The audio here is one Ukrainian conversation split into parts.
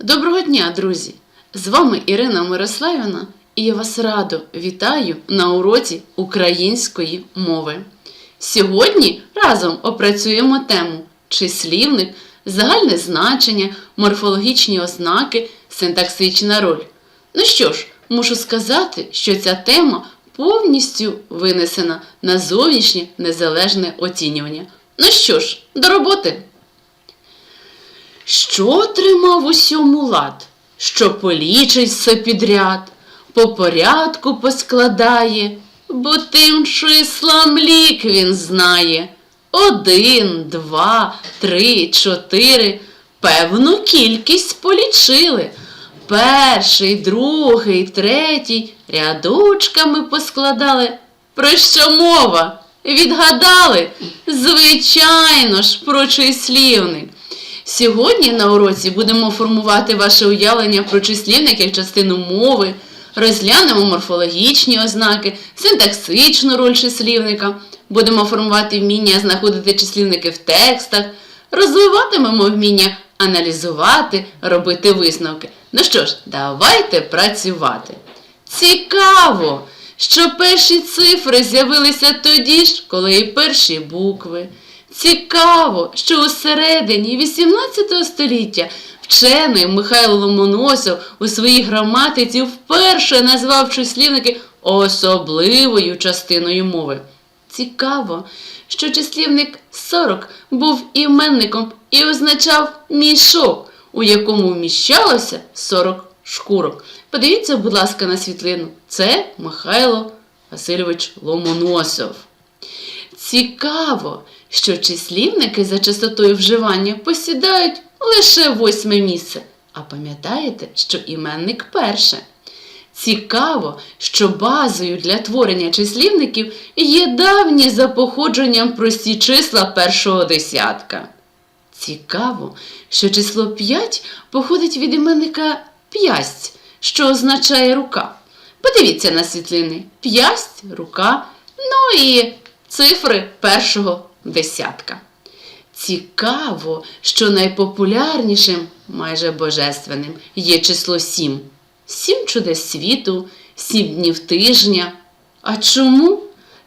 Доброго дня, друзі! З вами Ірина Мирославівна, і я вас радо вітаю на уроці української мови. Сьогодні разом опрацюємо тему числівник, загальне значення, морфологічні ознаки, синтаксична роль. Ну що ж, мушу сказати, що ця тема повністю винесена на зовнішнє незалежне оцінювання. Ну що ж, до роботи! Що тримав усьому лад, що полічить все підряд, по порядку поскладає, бо тим числам лік він знає. Один, два, три, чотири. Певну кількість полічили. Перший, другий, третій рядочками поскладали. Про що мова? Відгадали? Звичайно ж, про числівник. Сьогодні на уроці будемо формувати ваше уявлення про числівник як частину мови, розглянемо морфологічні ознаки, синтаксичну роль числівника, будемо формувати вміння знаходити числівники в текстах, розвиватимемо вміння аналізувати, робити висновки. Ну що ж, давайте працювати. Цікаво, що перші цифри з'явилися тоді ж, коли і перші букви. Цікаво, що у середині 18 століття вчений Михайло Ломоносов у своїй граматиці вперше назвав числівники особливою частиною мови. Цікаво, що числівник 40 був іменником і означав мішок, у якому вміщалося 40 шкурок. Подивіться, будь ласка, на світлину. Це Михайло Васильович Ломоносов. Цікаво, що числівники за частотою вживання посідають лише восьме місце. А пам'ятаєте, що іменник перше. Цікаво, що базою для творення числівників є давні за походженням прості числа першого десятка. Цікаво, що число 5 походить від іменника п'ясть, що означає рука. Подивіться на світлини. П'ясть, рука, ну і цифри першого десятка. Цікаво, що найпопулярнішим, майже божественним, є число 7. Сім чудес світу, сім днів тижня. А чому?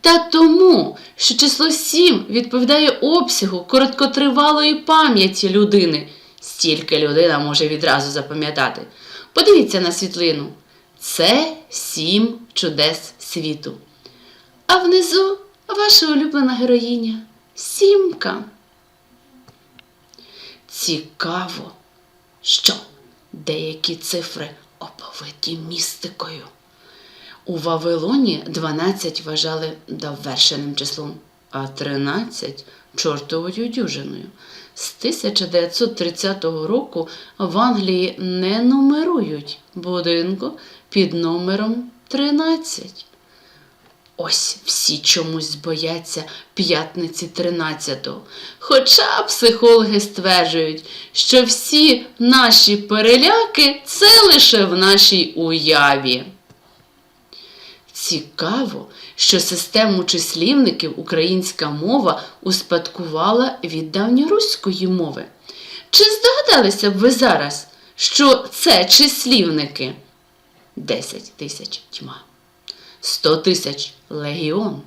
Та тому, що число 7 відповідає обсягу короткотривалої пам'яті людини. Стільки людина може відразу запам'ятати. Подивіться на світлину. Це сім чудес світу. А внизу ваша улюблена героїня Сімка. Цікаво, що деякі цифри оповиті містикою. У Вавилоні 12 вважали довершеним числом, а 13 чортовою дюжиною. З 1930 року в Англії не нумерують будинку під номером 13. Ось всі чомусь бояться п'ятниці 13-го. Хоча психологи стверджують, що всі наші переляки це лише в нашій уяві. Цікаво, що систему числівників українська мова успадкувала від давньоруської мови. Чи здогадалися б ви зараз, що це числівники? 10 тисяч тьма. 100 тисяч легіон,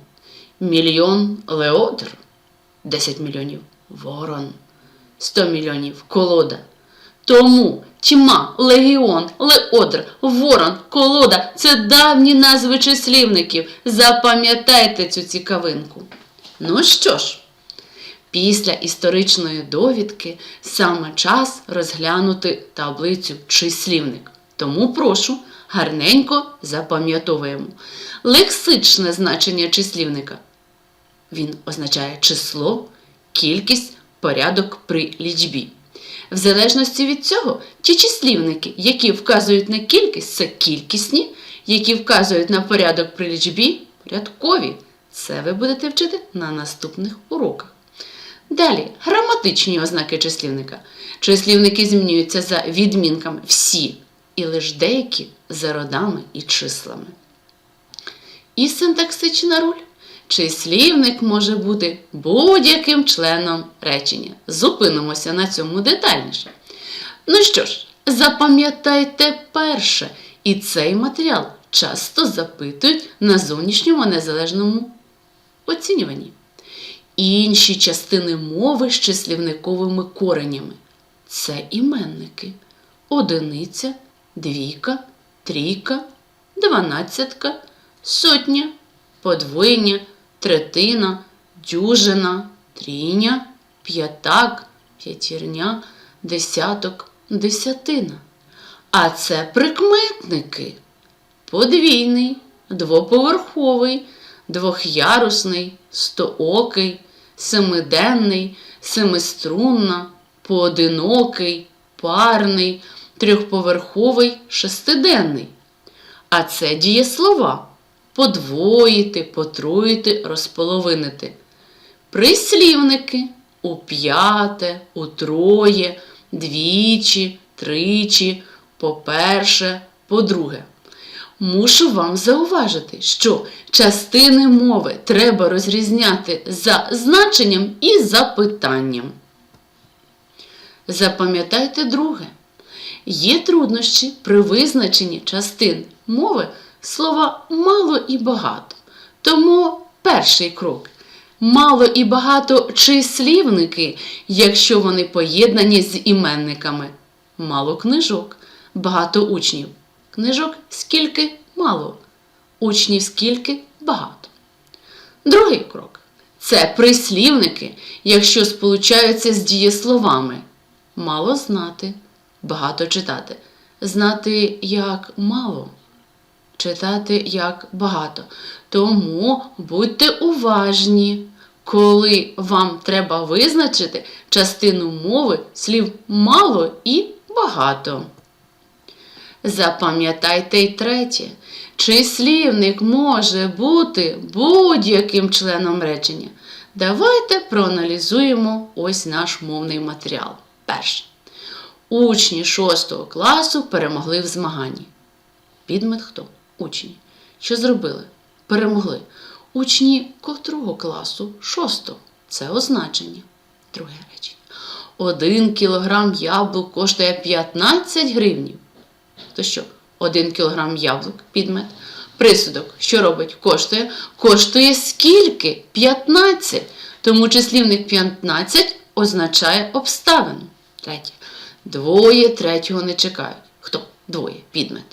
мільйон леодр, 10 мільйонів ворон, 100 мільйонів колода. Тому тьма, легіон, леодр, ворон, колода це давні назви числівників. Запам'ятайте цю цікавинку. Ну що ж, після історичної довідки саме час розглянути таблицю числівник. Тому прошу гарненько запам'ятовуємо. Лексичне значення числівника. Він означає число, кількість, порядок при лічбі. В залежності від цього, ті числівники, які вказують на кількість, це кількісні, які вказують на порядок при лічбі порядкові. Це ви будете вчити на наступних уроках. Далі граматичні ознаки числівника. Числівники змінюються за відмінками всі, і лише деякі за родами і числами. І синтаксична роль. Числівник може бути будь-яким членом речення. Зупинимося на цьому детальніше. Ну що ж, Запам'ятайте перше, і цей матеріал часто запитують на зовнішньому незалежному оцінюванні. Інші частини мови з числівниковими коренями це іменники. Одиниця, двійка, трійка, дванадцятка, сотня, подвоєння, третина, дюжина, трійня, п'ятак, п'ятірня, десяток, десятина. А це прикметники. Подвійний, двоповерховий, двохярусний, стоокий, семиденний, семиструнна, поодинокий, парний, трьохповерховий, шестиденний. А це дієслова подвоїти, потроїти, розполовинити. Прислівники уп'яте, утроє, двічі, тричі, по-перше, по-друге. Мушу вам зауважити, що частини мови треба розрізняти за значенням і запитанням. Запам'ятайте друге. Є труднощі при визначенні частин мови слова мало і багато. Тому перший крок. Мало і багато числівники, якщо вони поєднані з іменниками. Мало книжок, багато учнів. Книжок скільки мало, учнів скільки багато. Другий крок це прислівники, якщо сполучаються з дієсловами. Мало знати, багато читати. Знати як мало, читати як багато. Тому будьте уважні, коли вам треба визначити частину мови слів мало і багато. Запам'ятайте й третє. Числівник може бути будь-яким членом речення. Давайте проаналізуємо ось наш мовний матеріал. Перше. Учні 6 класу перемогли в змаганні. Підмет хто? Учні. Що зробили? Перемогли. Учні котрого класу? Шостого. Це означення. Друге речення. Один кілограм яблук коштує 15 гривнів. То що? Один кілограм яблук підмет. Присудок, що робить? Коштує. Коштує скільки? 15. Тому числівник 15 означає обставину. Третє. Двоє третього не чекають. Хто? Двоє. Підмет.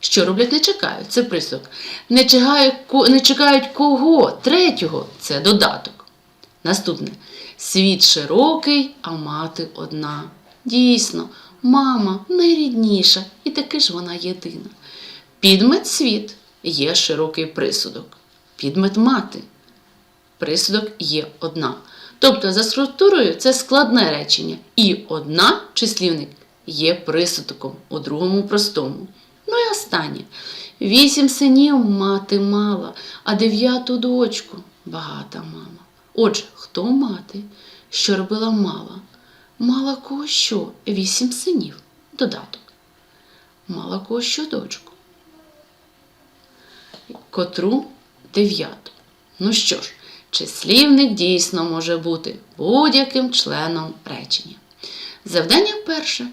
Що роблять не чекають? Це присудок. Не чекають, не чекають кого? Третього це додаток. Наступне. Світ широкий, а мати одна. Дійсно, мама найрідніша, і таки ж вона єдина. Підмет світ є широкий присудок. Підмет мати. Присудок є одна. Тобто, за структурою це складне речення. І одна числівник є присудком у другому простому. Ну і останнє. Вісім синів мати мала, а дев'яту дочку багата мама. Отже, хто мати? Що робила мала? Мала кого що? Вісім синів. Додаток. Мала кого що дочку. Котру дев'яту. Ну що ж, числівник дійсно може бути будь-яким членом речення. Завдання перше.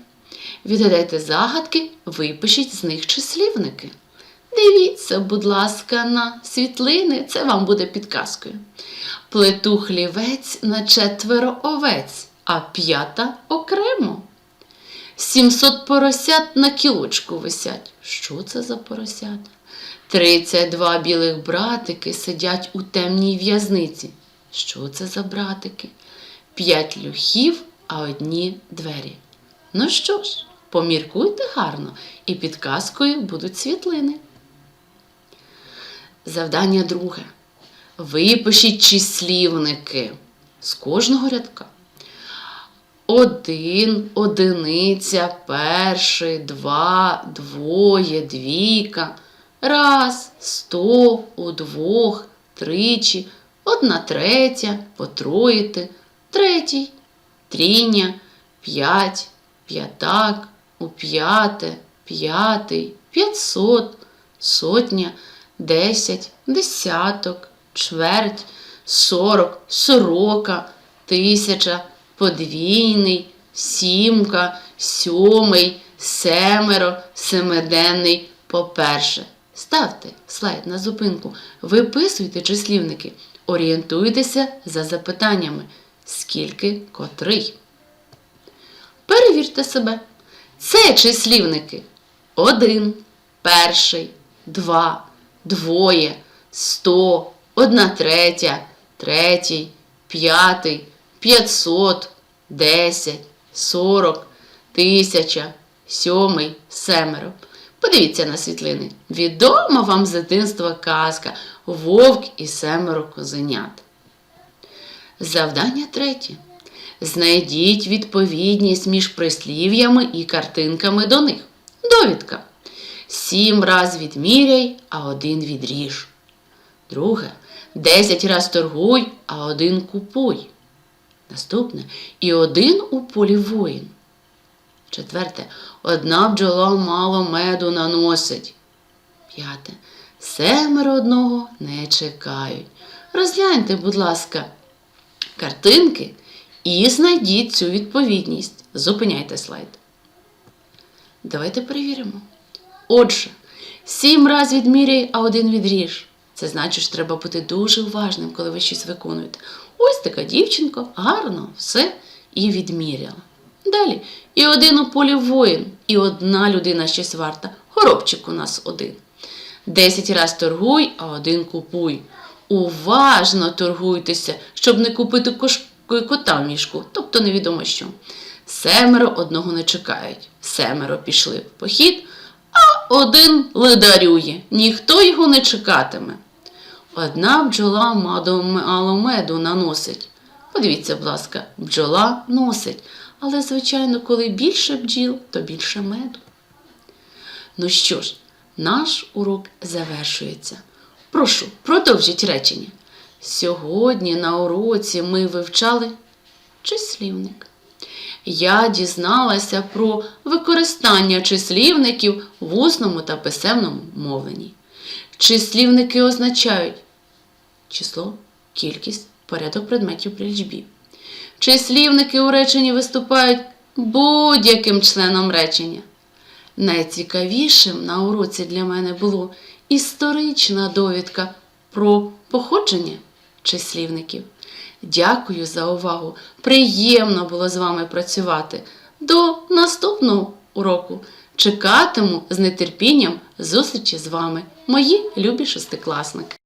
Відгадайте загадки, випишіть з них числівники. Дивіться, будь ласка, на світлини, це вам буде підказкою. Плету хлівець на четверо овець, а п'ята окремо. Сімсот поросят на кілочку висять. Що це за поросята? Тридцять два білих братики сидять у темній в'язниці. Що це за братики? П'ять люхів, а одні двері. Ну що ж, поміркуйте гарно, і підказкою будуть світлини. Завдання друге. Випишіть числівники з кожного рядка. Один, одиниця, перший, два, двоє, двійка, раз, сто, удвох, тричі, одна третя, потроїти, третій, трійня, п'ять, п'ятак, уп'яте, п'ятий, п'ятсот, сотня, десять, десяток, чверть, сорок, сорока, тисяча, подвійний, сімка, сьомий, семеро, семиденний по-перше. Ставте слайд на зупинку, виписуйте числівники, орієнтуйтеся за запитаннями. Скільки котрий? Перевірте себе. Це числівники. Один, перший, два, двоє, сто, одна третя, третій, п'ятий, п'ятсот, десять, сорок, тисяча, сьомий, семеро. Подивіться на світлини. Відома вам з дитинства казка Вовк і семеро козенят. Завдання третє. Знайдіть відповідність між прислів'ями і картинками до них. Довідка. Сім раз відміряй, а один відріж. Друге. Десять раз торгуй, а один купуй. Наступне. І один у полі воїн. Четверте. Одна бджола мало меду наносить. П'яте. Семеро одного не чекають. Розгляньте, будь ласка, картинки і знайдіть цю відповідність. Зупиняйте слайд. Давайте перевіримо. Отже, сім раз відміряй, а один відріж. Це значить, що треба бути дуже уважним, коли ви щось виконуєте. Ось така дівчинка, гарно, все і відміряла. Далі. І один у полі воїн, і одна людина щось варта. Горобчик у нас один. Десять раз торгуй, а один купуй. Уважно торгуйтеся, щоб не купити кош... кота в мішку, тобто невідомо що. Семеро одного не чекають. Семеро пішли в похід, а один ледарює. Ніхто його не чекатиме. Одна бджола мало меду наносить. Подивіться, будь ласка, бджола носить. Але, звичайно, коли більше бджіл, то більше меду. Ну що ж, наш урок завершується. Прошу, продовжіть речення. Сьогодні на уроці ми вивчали числівник. Я дізналася про використання числівників в усному та писемному мовленні. Числівники означають число, кількість, порядок предметів при лічбі. Числівники у реченні виступають будь-яким членом речення. Найцікавішим на уроці для мене було історична довідка про походження числівників. Дякую за увагу! Приємно було з вами працювати. До наступного уроку. Чекатиму з нетерпінням зустрічі з вами, мої любі шестикласники.